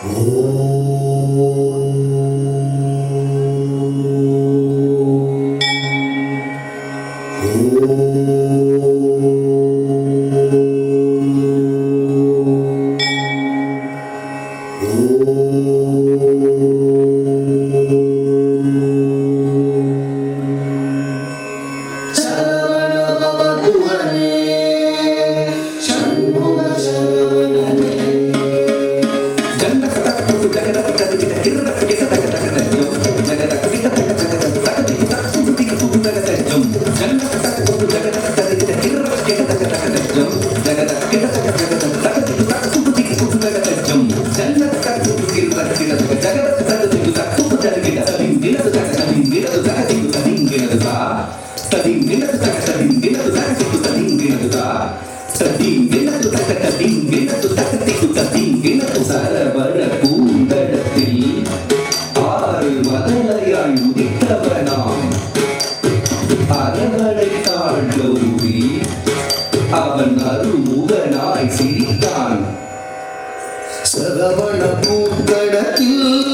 Oh. சரவரத்தில் ஆறு வதலையாய் உதித்தவனாம் தவண பூக்கணக்கில்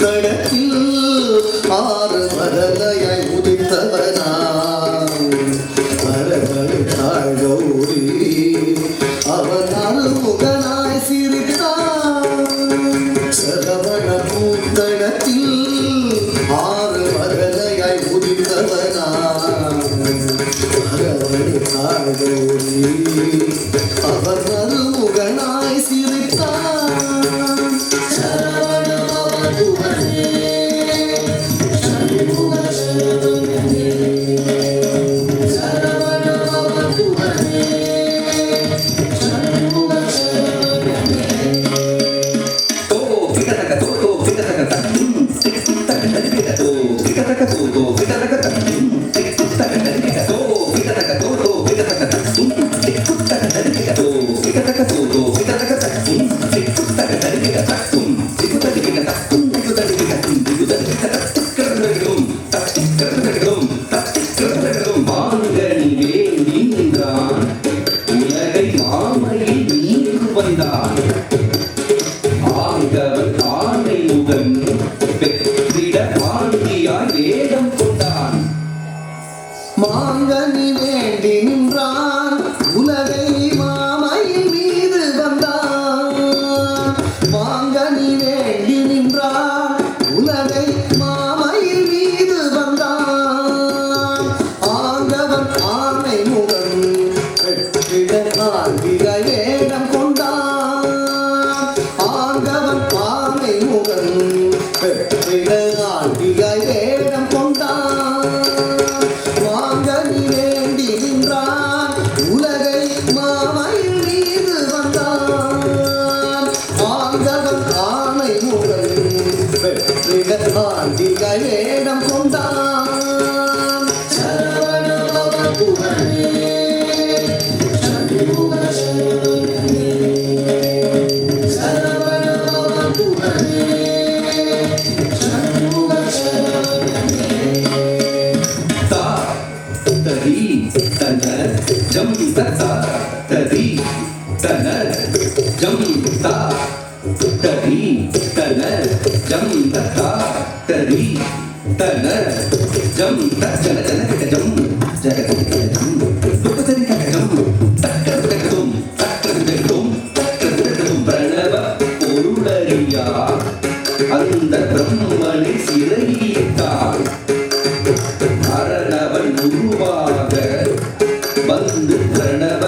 கடத்தில் ஆறு வரலையாய் உதித்தவனாம். மரங்களை தாழ்கௌரி அவன் அருமுகனாய் சிரித்தான் சரவண பூத்தடத்தில் ஆறு வரலையாய் உதித்தவனாம். மரங்களை తరి తన జం తన జనక జం జగతి జం దుఃఖతరి కటకం తక్కర జగతం తక్కర జగతం తక్కర జగతం ప్రణవ பொருளறியா அந்த பிரம்மனை சிறையிட்டார் மரணவன் உருவாக வந்து பிரணவ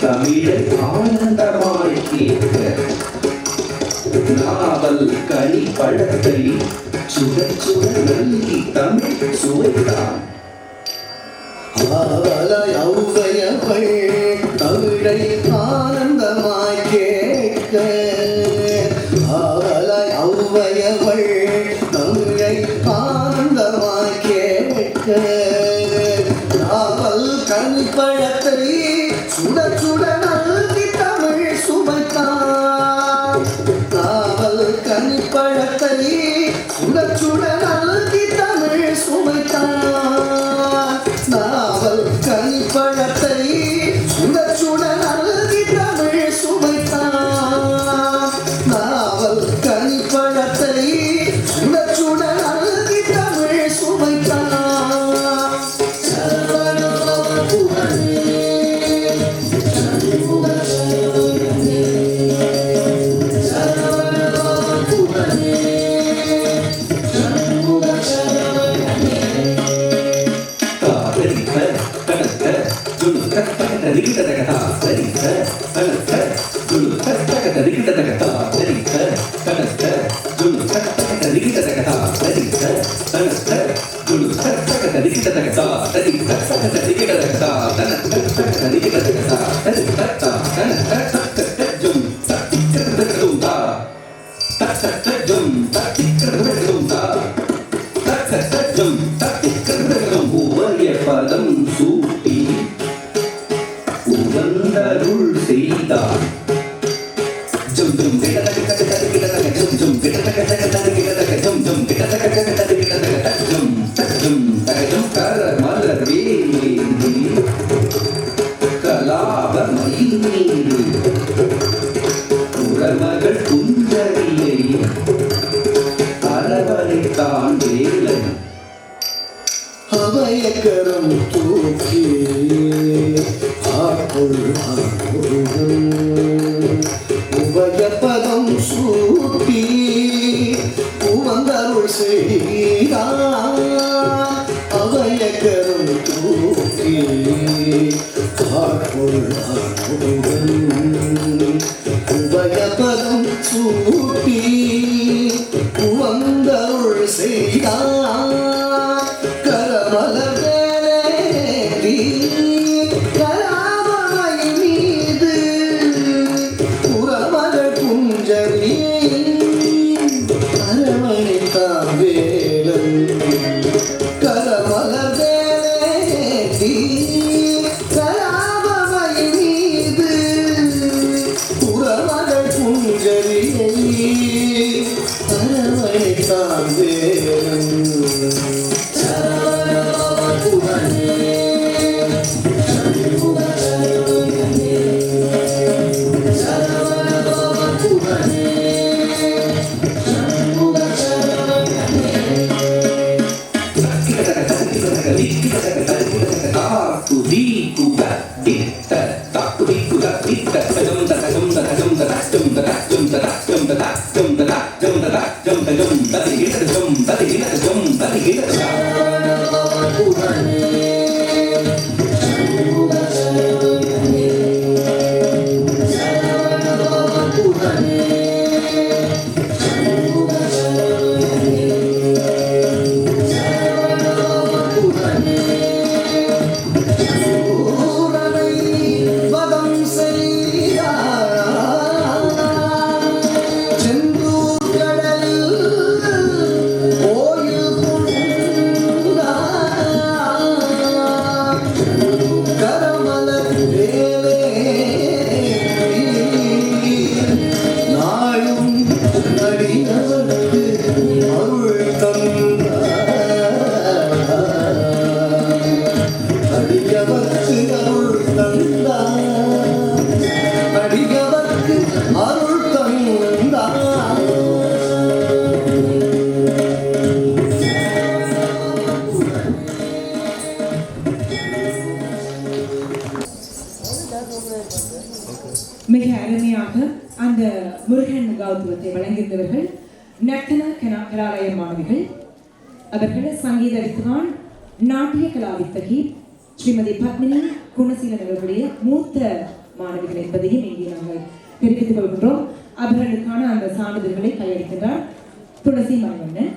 தமிழர் ஆனந்தமாய் கேட்க காவல் கனி பழத்தை சுட சுட நல்லி தமிழ் சுவைதான். ஆவல ஔவையவள் தமிழை பதம் சூட்டி உகந்தருள் செய்தான் கரம் தூக்கி உபயபதம் சூட்டி உமந்தருள் செய்தா அவைய கரம் தூக்கி உபயபதம் சூட்டி dum da da dum da da dum da da dum da da dum அவர்கள் சங்கீத வித்வான் நாட்டிய கலாவித்தகி. ஸ்ரீமதி பத்மினி குணசீலன் அவர்களுடைய மூத்த மாணவிகள் என்பதையும் இங்கே நாங்கள் தெரிவித்துக் கொள்கின்றோம். அவர்களுக்கான அந்த சான்றிதழ்களை கையளிக்கின்றார். துளசி மணிவண்ணன்